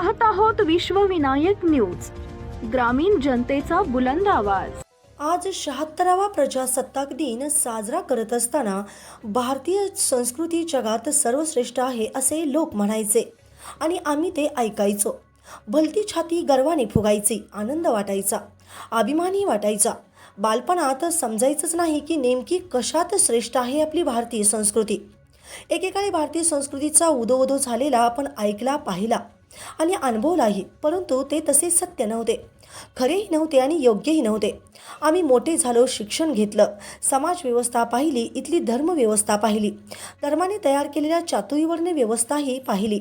पाहत आहोत विश्वविनायक न्यूज ग्रामीण जनतेचा बुलंद आवाज. आज शहात्तरावा प्रजासत्ताक दिन साजरा करत असताना भारतीय संस्कृती जगात सर्वश्रेष्ठ आहे असे लोक म्हणायचे आणि आम्ही ते ऐकायचो. भलती छाती गर्वाने फुगायची आनंद वाटायचा अभिमानी वाटायचा. बालपणात समजायचंच नाही की नेमकी कशात श्रेष्ठ आहे आपली भारतीय संस्कृती. एकेकाळी भारतीय संस्कृतीचा उदो उदो झालेला आपण ऐकला पाहिला. आणि अनुभवलाही परंतु ते तसे सत्य नव्हते. खरेही नव्हते आणि योग्यही नव्हते. आम्ही मोठे झालो शिक्षण घेतलं समाज व्यवस्था पाहिली इथली धर्मव्यवस्था पाहिली. धर्माने तयार केलेल्या चातुर्यवर्ण व्यवस्थाही पाहिली.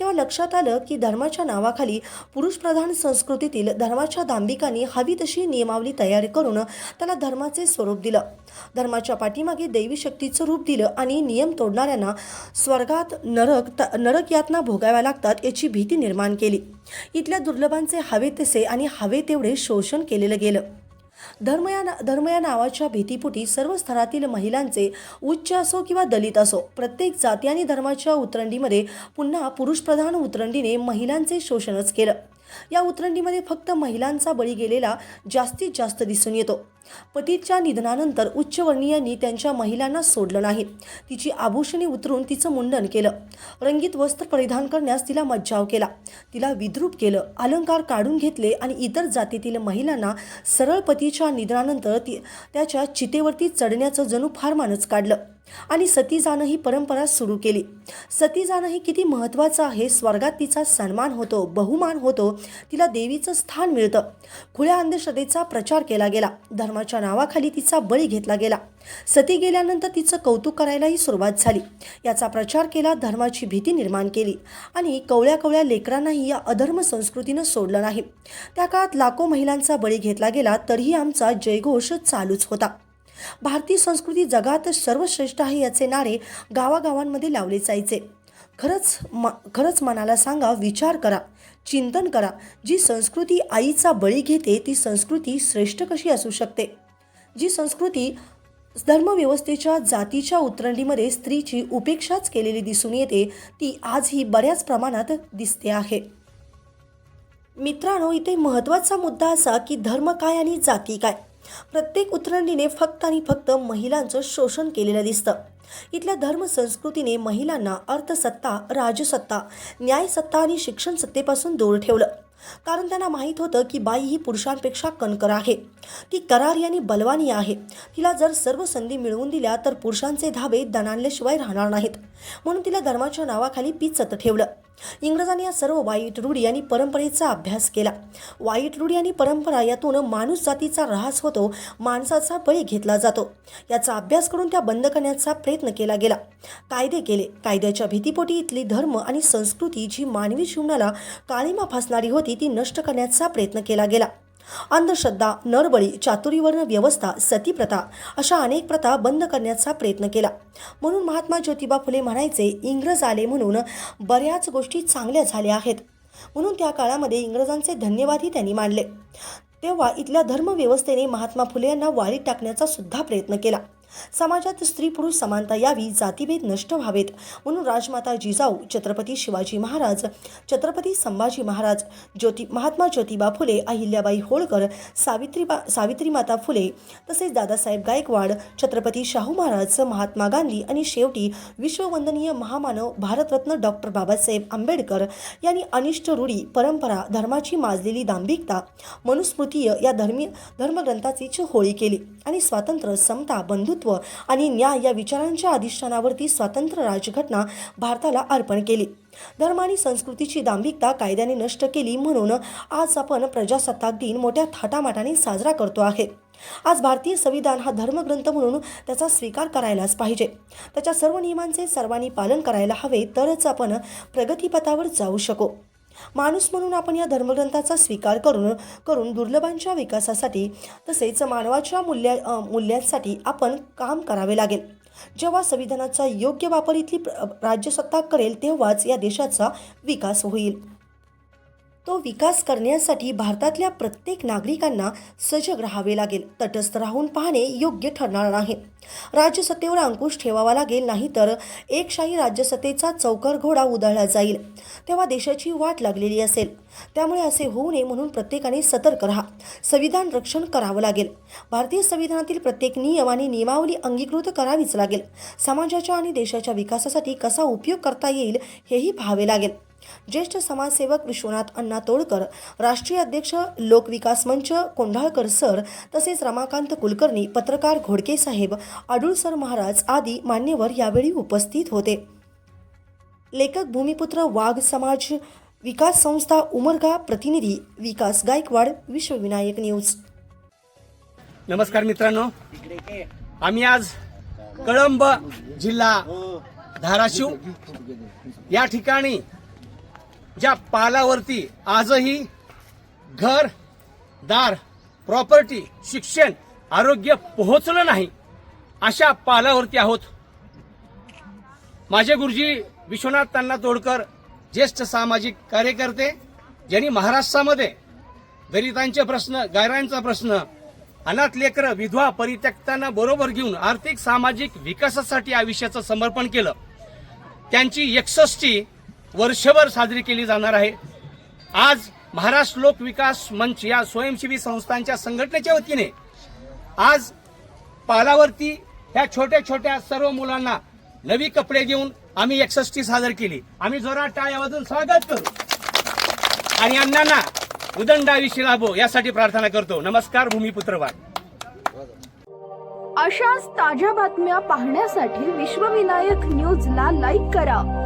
तेव्हा लक्षात आलं की धर्माच्या नावाखाली पुरुषप्रधान संस्कृतीतील धर्माच्या दांभिकांनी हवी तशी नियमावली तयार करून त्याला धर्माचे स्वरूप दिलं. धर्माच्या पाठीमागे दैवी शक्तीचं रूप दिलं आणि नियम तोडणाऱ्यांना स्वर्गात नरक त नरक यातना भोगाव्या लागतात याची भीती निर्माण केली. इथल्या दुर्लभांचे हवे तसे आणि हवे तेवढे शोषण केलेलं गेलं. धर्म या ना धर्म या नावाच्या भीतीपोटी सर्व स्तरातील महिलांचे उच्च असो किंवा दलित असो प्रत्येक जाती आणि धर्माच्या उतरंडीमध्ये पुन्हा पुरुषप्रधान उतरंडीने महिलांचे शोषणच केलं. या उतरंडीमध्ये फक्त महिलांचा बळी गेलेला जास्तीत जास्त दिसून येतो. पतीच्या निधनानंतर उच्चवर्णीयांनी त्यांच्या महिलांना सोडलं नाही. तिची आभूषणे उतरून तिचं मुंडन केलं. रंगीत वस्त्र परिधान करण्यास तिला मज्जाव केला. तिला विद्रूप केलं अलंकार काढून घेतले आणि इतर जातीतील महिलांना सरळ पतीच्या निधनानंतर ती त्याच्या चितेवरती चढण्याचं जणू फार मानच काढलं. आणि सती जाणं ही परंपरा सुरू केली. सती जाणं हे किती महत्त्वाचं आहे स्वर्गात तिचा सन्मान होतो बहुमान होतो तिला देवीचं स्थान मिळतं. खुल्या अंधश्रद्धेचा प्रचार केला गेला. धर्माच्या नावाखाली तिचा बळी घेतला गेला. सती गेल्यानंतर तिचं कौतुक करायलाही सुरुवात झाली. याचा प्रचार केला धर्माची भीती निर्माण केली आणि कवळ्या कवळ्या लेकरांनाही या अधर्म संस्कृतीनं सोडलं नाही. त्या काळात लाखो महिलांचा बळी घेतला गेला तरीही आमचा जयघोष चालूच होता. भारतीय संस्कृती जगात सर्वश्रेष्ठ आहे याचे नारे गावागावांमध्ये लावले जायचे. खरंच म खरंच मनाला सांगा विचार करा चिंतन करा. जी संस्कृती आईचा बळी घेते ती संस्कृती श्रेष्ठ कशी असू शकते? जी संस्कृती धर्मव्यवस्थेच्या जातीच्या उतरंडीमध्ये स्त्रीची उपेक्षाच केलेली दिसून येते ती आजही बऱ्याच प्रमाणात दिसते आहे. मित्रांनो इथे महत्त्वाचा मुद्दा असा की धर्म काय आणि जाती काय? प्रत्येक उतरंडीने फक्त आणि फक्त महिलांचं शोषण केलेलं दिसतं. इथल्या धर्म संस्कृतीने महिलांना अर्थसत्ता राजसत्ता न्यायसत्ता आणि शिक्षण सत्तेपासून दूर ठेवलं. कारण त्यांना माहीत होतं की बाई ही पुरुषांपेक्षा कणकर आहे. ती करारी आणि बलवानी आहे. तिला जर सर्व संधी मिळवून दिल्या तर पुरुषांचे धाबे दणाणल्याशिवाय राहणार नाहीत. म्हणून तिला धर्माच्या नावाखाली पिचत ठेवलं. इंग्रजांनी या सर्व वाईट रूढी आणि परंपरेचा अभ्यास केला. वाईट रूढी आणि परंपरा यातून माणूस जातीचा ऱ्हास होतो माणसाचा बळी घेतला जातो. याचा अभ्यास करून त्या बंद करण्याचा प्रयत्न केला गेला. कायदे केले. कायद्याच्या भीतीपोटी इथली धर्म आणि संस्कृती जी मानवी जीवनाला काळीमा फासणारी होती ती नष्ट करण्याचा प्रयत्न केला गेला. अंधश्रद्धा नरबळी चातुर्यवर्ण व्यवस्था सतीप्रथा अशा अनेक प्रथा बंद करण्याचा प्रयत्न केला. म्हणून महात्मा ज्योतिबा फुले म्हणायचे इंग्रज आले म्हणून बऱ्याच गोष्टी चांगल्या झाल्या आहेत. म्हणून त्या काळामध्ये इंग्रजांचे धन्यवादही त्यांनी मानले. तेव्हा इथल्या धर्मव्यवस्थेने महात्मा फुले यांना वाळीत टाकण्याचा सुद्धा प्रयत्न केला. समाजात स्त्री पुरुष समानता यावी जातीभेद नष्ट व्हावेत. म्हणून राजमाता जिजाऊ छत्रपती शिवाजी महाराज छत्रपती संभाजी महाराज ज्योती महात्मा ज्योतिबा फुले अहिल्याबाई होळकर सावित्रीबा सावित्री माता फुले तसेच दादासाहेब गायकवाड छत्रपती शाहू महाराज महात्मा गांधी आणि शेवटी विश्ववंदनीय महामानव भारतरत्न डॉक्टर बाबासाहेब आंबेडकर यांनी अनिष्ट रूढी परंपरा धर्माची माजलेली दांभिकता मनुस्मृतीय या धर्मी धर्मग्रंथाची होळी केली आणि स्वातंत्र्य समता बंधुत्व आणि न्याय या विचारांच्या अधिष्ठानावरती स्वातंत्र्य राजघटना भारताला अर्पण केली. धर्म आणि संस्कृतीची दांभिकता कायद्याने नष्ट केली म्हणून आज आपण प्रजासत्ताक दिन मोठ्या थाटामाटाने साजरा करतो आहे. आज भारतीय संविधान हा धर्मग्रंथ म्हणून त्याचा स्वीकार करायलाच पाहिजे. त्याच्या सर्व नियमांचे सर्वांनी पालन करायला हवे तरच आपण प्रगतीपथावर जाऊ शकू. माणूस म्हणून आपण या धर्मग्रंथाचा स्वीकार करून करून दुर्लभांच्या विकासासाठी तसेच मानवाच्या मूल्या मूल्यांसाठी आपण काम करावे लागेल. जेव्हा संविधानाचा योग्य वापर इथली राज्यसत्ता करेल तेव्हाच या देशाचा विकास होईल. तो विकास करण्यासाठी भारतातल्या प्रत्येक नागरिकांना सजग राहावे लागेल तटस्थ राहून पाहणे योग्य ठरणार नाही. राज्यसत्तेवर अंकुश ठेवावा लागेल नाही तर एकशाही राज्यसत्तेचा चौकर घोडा उधळला जाईल. तेव्हा देशाची वाट लागलेली असेल. त्यामुळे असे होऊ नये म्हणून प्रत्येकाने सतर्क राहा. संविधान रक्षण करावं लागेल. भारतीय संविधानातील प्रत्येक नियम आणि नियमावली अंगीकृत करावीच लागेल. समाजाच्या आणि देशाच्या विकासासाठी कसा उपयोग करता येईल हेही पाहावे लागेल. ज्येष्ठ समाजसेवक विश्वनाथ अण्णा तोडकर राष्ट्रीय अध्यक्ष लोकविकास मंच कोंढाळकर सर तसेच रमाकांत कुलकर्णी पत्रकार घोडके साहेब अडुळ सर महाराज आदी मान्यवर यावेळी उपस्थित होते. लेखक भूमिपुत्र वाघ समाज विकास संस्था उमरगा प्रतिनिधी विकास गायकवाड विश्वविनायक न्यूज. नमस्कार मित्रांनो. आम्ही आज कळंब जिल्हा धाराशिव या ठिकाणी ज्या पालावरती आजही घर दार प्रॉपर्टी शिक्षण आरोग्य पोहोचलं नाही अशा पालावरती आहोत. माझे गुरुजी विश्वनाथ तान्ना तोडकर ज्येष्ठ सामाजिक कार्यकर्ते ज्यांनी महाराष्ट्रामध्ये दलितांचे प्रश्न गायरांचा प्रश्न अनाथ लेकरं विधवा परित्यक्तांना बरोबर घेऊन आर्थिक सामाजिक विकासासाठी आयुष्याचं समर्पण केलं. त्यांची एकसष्टी वर्षभर साजरी केली जाणार आहे. आज महाराष्ट्र लोक विकास मंच या स्वयंसेवी संस्थांच्या संघटनेच्या वतीने आज पालावरती ह्या छोट्या छोट्या सर्व मुलांना नवी कपडे देऊन आम्ही एकसष्टी सादर केली. आम्ही जोरात टाळ्या स्वागत करू. आणि अण्णांना उदंडाविषयी लाभो यासाठी प्रार्थना करतो. नमस्कार भूमिपुत्र वाघ अशाच ताज्या बातम्या पाहण्यासाठी विश्वविनायक न्यूजला लाईक करा.